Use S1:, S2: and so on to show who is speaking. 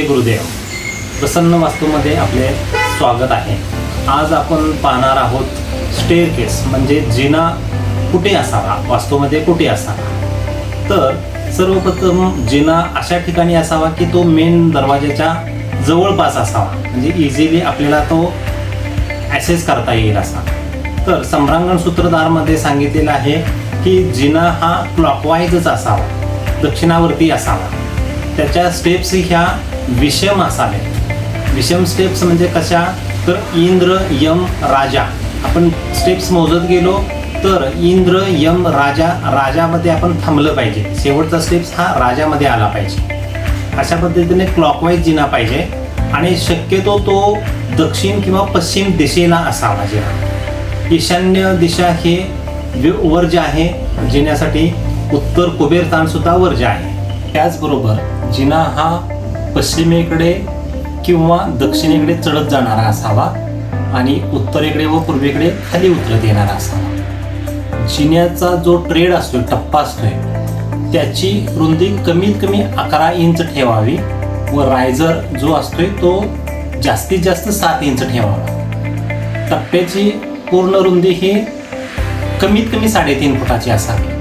S1: गुरुदेव. प्रसन्न वास्तूमध्ये आपले स्वागत आहे. आज आपण पाहणार आहोत स्टेअर केस म्हणजे जिना कुठे असावा? वास्तूमध्ये कुठे असावा? तर सर्वप्रथम जिना अशा ठिकाणी असावा की तो मेन दरवाजाच्या जवळपास असावा. म्हणजे इझिली आपल्याला तो ॲसेस करता येईल असा. तर सम्रांगण सूत्रधारमध्ये सांगितलेलं आहे की जिना हा क्लॉकवाईजच असावा. दक्षिणावरती असावा. त्याच्या स्टेप्स ह्या विषम असाव्या विषम स्टेप्स म्हणजे कशा? तर इंद्र यम राजा. आपण स्टेप्स मोजत गेलो तर इंद्र यम राजा राजामध्ये आपण थांबलं पाहिजे. शेवटचा स्टेप्स हा राजामध्ये आला पाहिजे. अशा पद्धतीने क्लॉकवाईज जिना पाहिजे. आणि शक्यतो तो दक्षिण किंवा पश्चिम दिशेला असावा जिना. ईशान्य दिशा हे वि- वर्ज्य आहे जिण्यासाठी उत्तर कुबेर ताणसुद्धा सुद्धा आहे. त्याचबरोबर जिना हा पश्चिमेकडे किंवा दक्षिणेकडे चढत जाणारा असावा आणि उत्तरेकडे व पूर्वेकडे खाली उतरत येणारा असावा. जिन्याचा जो ट्रेड असतो टप्पा असतोय त्याची रुंदी कमीत कमी अकरा इंच ठेवावी व रायझर जो असतोय तो जास्तीत जास्त सात इंच ठेवावा. टप्प्याची पूर्ण रुंदी ही कमीत कमी साडेतीन फुटाची असावी.